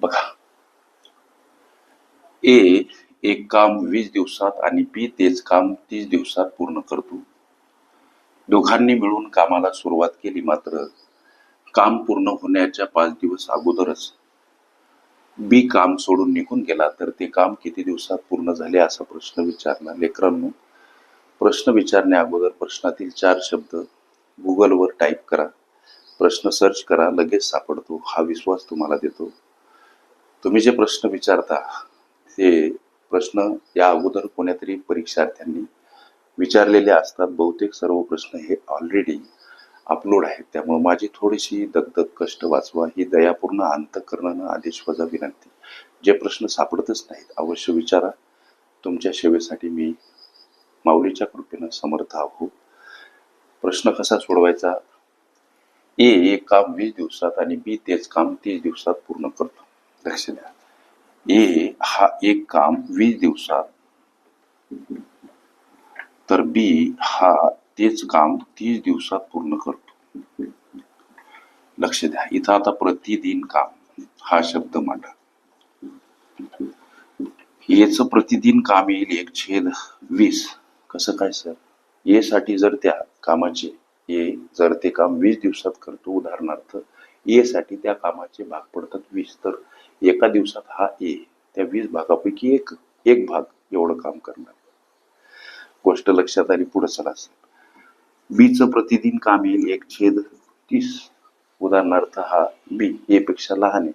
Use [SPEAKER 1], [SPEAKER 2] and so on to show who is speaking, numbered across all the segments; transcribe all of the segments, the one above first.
[SPEAKER 1] बघा. ए एक काम वीस दिवसात आणि बी तेच काम तीस दिवसात पूर्ण करतो. दोघांनी मिळून कामाला सुरुवात केली मात्र. काम पूर्ण होण्याच्या पाच दिवस अगोदरच. बी काम सोडून निघून गेला तर ते काम किती दिवसात पूर्ण झाले असा प्रश्न विचारला. लेकरांनो प्रश्न विचारण्या अगोदर प्रश्नातील चार शब्द गुगलवर टाईप करा. प्रश्न सर्च करा लगेच सापडतो. हा विश्वास तुम्हाला देतो. तुम्ही जे प्रश्न विचारता ते प्रश्न या अगोदर कोण्यातरी परीक्षार्थ्यांनी विचारलेले असतात. बहुतेक सर्व प्रश्न हे ऑलरेडी अपलोड आहेत. त्यामुळे माझी थोडीशी दगदग कष्ट वाचवा ही दयापूर्ण अंतकरणानं आदेश वजा विनंती. जे प्रश्न सापडतच नाहीत अवश्य विचारा. तुमच्या सेवेसाठी मी माऊलीच्या कृपेनं समर्थ आहो. प्रश्न कसा सोडवायचा? ए एक काम वीस दिवसात आणि बी तेच काम तीस दिवसात पूर्ण करतो. लक्ष द्या ए हा एक काम वीस दिवसात. तर बी हा तेच काम तीस दिवसात पूर्ण करतो. लक्ष द्या इथं आता प्रतिदिन काम. हा शब्द मांडा. याच प्रतिदिन काम येईल एक छेद वीस. कसं काय सर? ए साठी जर त्या कामाचे ए जर ते काम वीस दिवसात करतो उदाहरणार्थ ए साठी त्या कामाचे भाग पडतात वीस. तर एका दिवसात हा ए त्या वीस भागापैकी एक एक भाग एवढं काम करणार. गोष्ट लक्षात आली पुढे चला बीचं प्रतिदिन काम येईल एक छेद तीस. उदाहरणार्थ हा बी ए पेक्षा लहान आहे.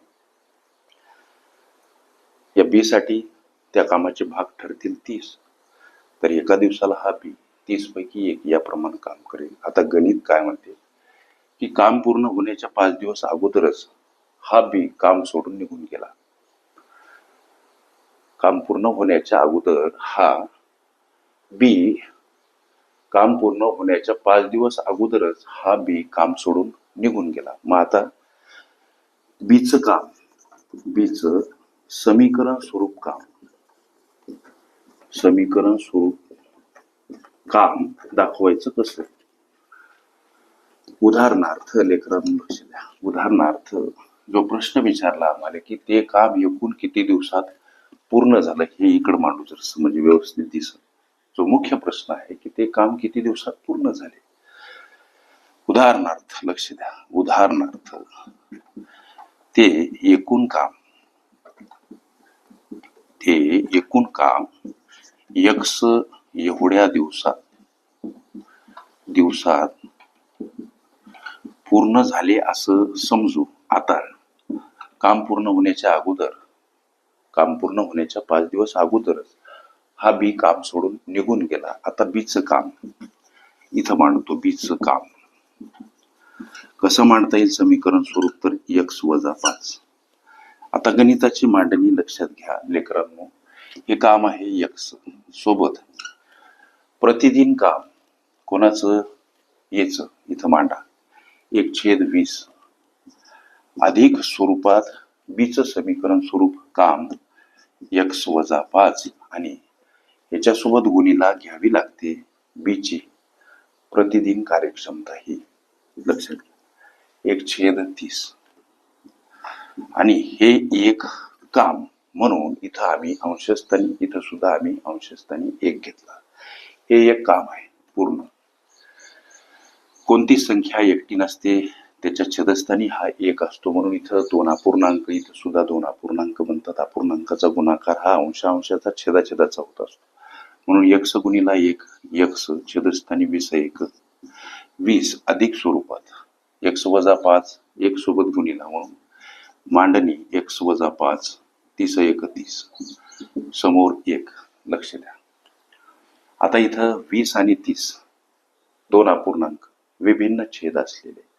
[SPEAKER 1] या बी साठी त्या कामाचे भाग ठरतील तीस. तर एका दिवसाला हा बी तीस पैकी एक याप्रमाणे काम करेल. आता गणित काय म्हणते? की काम पूर्ण होण्याच्या पाच दिवस अगोदरच हा बी काम सोडून निघून गेला. काम पूर्ण होण्याच्या अगोदर हा बी काम पूर्ण होण्याच्या पाच दिवस अगोदरच हा बी काम सोडून निघून गेला. मग आता बीच काम बीच समीकरण स्वरूप काम समीकरण स्वरूप काम दाखवायचं कसं? उदाहरणार्थ लेकरांना लक्ष द्या. उदाहरणार्थ जो प्रश्न विचारला आम्हाला की ते काम एकूण किती दिवसात पूर्ण झालं हे इकडं मांडू जर म्हणजे व्यवस्थित दिसत जो मुख्य प्रश्न आहे की ते काम किती दिवसात पूर्ण झाले? उदाहरणार्थ लक्ष द्या. उदाहरणार्थ ते एकूण काम ते एकूण काम यक्स एवढ्या दिवसात दिवसात पूर्ण झाले असं समजू आता. काम पूर्ण होण्याच्या अगोदर काम पूर्ण होण्याच्या पाच दिवस अगोदरच हा बी काम सोडून निघून गेला. आता बीच काम इथं मांडतो बीच काम. कसं मांडता येईल समीकरण स्वरूप तर यक्स वजा पाच. आता गणिताची मांडणी लक्षात घ्या लेकरांनो. हे काम आहे यक्स सोबत. प्रतिदिन काम कोणाचं? याच. इथं मांडा. एक छेद वीस. अधिक स्वरूपात बीच समीकरण स्वरूप काम यक्स वजा पाच आणि याच्यासोबत गुणीला घ्यावी लागते बीची प्रतिदिन कार्यक्षमता ही. लक्षात घ्या. एक छेद तीस. आणि हे एक काम म्हणून इथं आम्ही अंशस्थानी इथं सुद्धा आम्ही अंशस्थानी एक घेतला. हे एक काम आहे पूर्ण. कोणती संख्या एकटी नसते? त्याच्या छेदस्थानी हा एक असतो. म्हणून इथं दोन अपूर्णांक इथं सुद्धा दोन अपूर्णांक बनतात अपूर्णांकाचा गुणाकार हा अंशांशाचा छेदाछेदाचा होत असतो. म्हणून यक्स गुणीला एक यक्स छेदस्थानी वीस एक वीस अधिक स्वरूपात. एक्स वजा पाच एक सोबत गुणीला म्हणून. मांडणी एक्स वजा पाच तीस एक तीस. समोर एक लक्ष द्या. आता इथं वीस आणि तीस दोन अपूर्णांक विभिन्न छेद असलेले.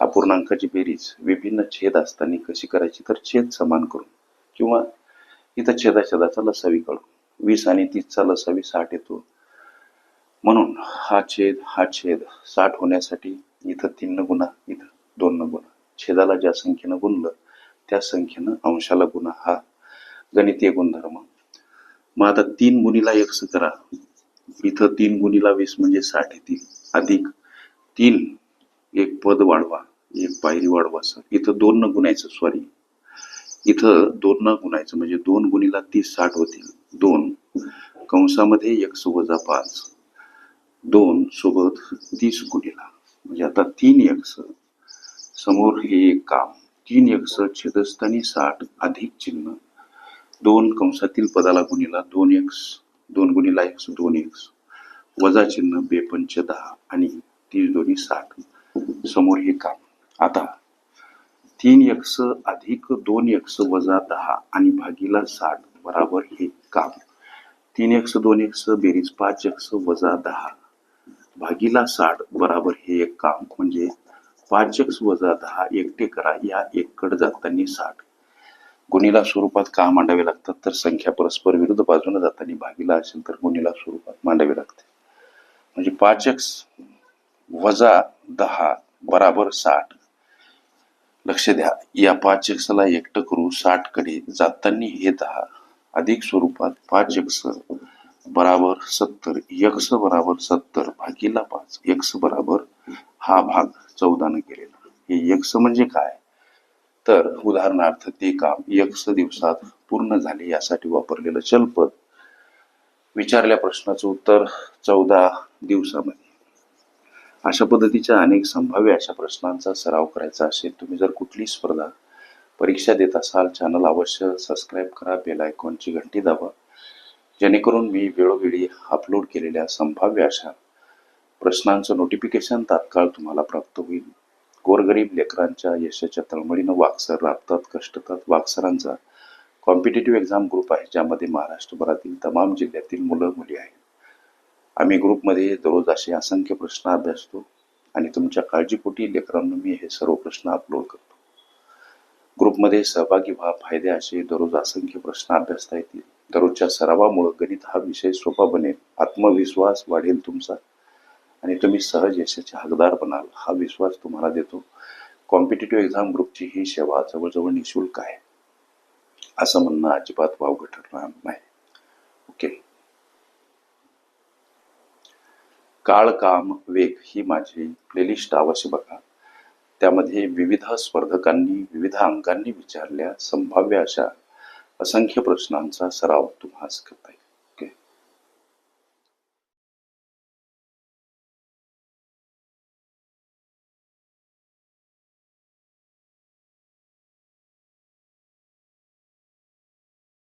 [SPEAKER 1] अपूर्णांकाची बेरीज विभिन्न छेद असताना कशी करायची तर छेद समान करून किंवा इथं छेदाछेदाचा लसावी काढून वीस आणि तीसचा लसावी साठ येतो. म्हणून हा छेद हा छेद साठ होण्यासाठी इथं तीन न गुणा इथं दोन न गुणा छेदाला ज्या संख्येनं गुणलं त्या संख्येनं अंशाला गुणा हा गणितीय गुणधर्म. मग आता तीन गुणीला एक्स करा. इथं तीन गुणीला वीस म्हणजे साठ येतील अधिक तीन एक पद वाढवा एक पायरी वाढवा सर इथं दोन न गुणायचं सॉरी इथं दोन न गुणायचं म्हणजे दोन गुणीला तीस साठ होतील. दोन कंसामध्ये एक वजा पाच. दोन सोबत तीस गुणीला. म्हणजे आता तीन एक्स समोर हे एक काम. तीन एक्स छेदस्थानी साठ अधिक चिन्ह. दोन कंसातील पदाला गुणीला दोन एक्स दोन गुणीला एक्स दोन एक्स वजा चिन्ह बेपंच दहा आणि तीस दोन्ही साठ. समोर हे काम. आता तीन एक्स अधिक दोन एक्स वजा दहा आणि भागीला साठ बराबर हे काम. तीन एक्स दोन एक्स बेरीज पाच एक्स वजा दहा. भागीला साठ बराबर हे एक काम म्हणजे पाच एक्स वजा दहा एकटे करा या एककडे जाताना साठ. गुणीला स्वरूपात का मांडावे लागतात? तर संख्या परस्पर विरुद्ध बाजूने जाताना भागीला असेल तर गुणीला स्वरूपात मांडावे लागते. म्हणजे पाच एक्स वजा दहा बराबर साठ. लक्ष द्या या पाच एक्सला एकटं करू साठकडे जाताना हे दहा. अधिक स्वरूपात पाच एक्स बराबर सत्तर. यक्स बराबर सत्तर भागीला पाच. यक्स बराबर हा भाग चौदानं केलेला. हे यक्स म्हणजे काय? तर उदाहरणार्थ ते काम एक्स दिवसात पूर्ण झाले यासाठी वापरलेलं चलपद. विचारल्या प्रश्नाचं उत्तर चौदा दिवसामध्ये. अशा पद्धतीच्या अनेक संभाव्य अशा प्रश्नांचा सराव करायचा असेल तुम्ही जर कुठली स्पर्धा परीक्षा देत असाल चॅनल अवश्य सबस्क्राईब करा बेल आयकॉनची घंटी दाबा. जेणेकरून मी वेळोवेळी अपलोड केलेल्या संभाव्य अशा प्रश्नांचं नोटिफिकेशन तात्काळ तुम्हाला प्राप्त होईल. गोरगरीब लेकरांच्या यशाच्या तळमळीनं वाक्सर राबतात कष्टतात वाक्सरांचा. कॉम्पिटेटिव्ह एक्झाम ग्रुप आहे ज्यामध्ये महाराष्ट्रभरातील तमाम जिल्ह्यातील मुलं मुली आहेत. आम्ही ग्रुपमध्ये दररोज असे असंख्य प्रश्न अभ्यासतो आणि तुमच्या काळजीपोटी लेकरांना मी हे सर्व प्रश्न अपलोड करतो. ग्रुपमध्ये सहभागी व्हा फायदे असे दररोज असंख्य प्रश्न अभ्यासता येतील. दररोजच्या सरावामुळे गणित हा विषय सोपा बनेल आत्मविश्वास वाढेल तुमचा. आणि तुम्ही सहज यशाचे हकदार बनाल हा विश्वास तुम्हाला देतो. कॉम्पिटेटिव्ह एक्झाम ग्रुपची ही सेवा जवळजवळ निशुल्क आहे. असं म्हणणं अजिबात वावगं ठरणार नाही. ओके. काळ काम वेग ही माझी प्लेलिस्ट अवश्य बघा. त्यामध्ये विविध स्पर्धकांनी विविध अंकांनी विचारल्या संभाव्य अशा असंख्य प्रश्नांचा सराव तुम्हाला करता येईल.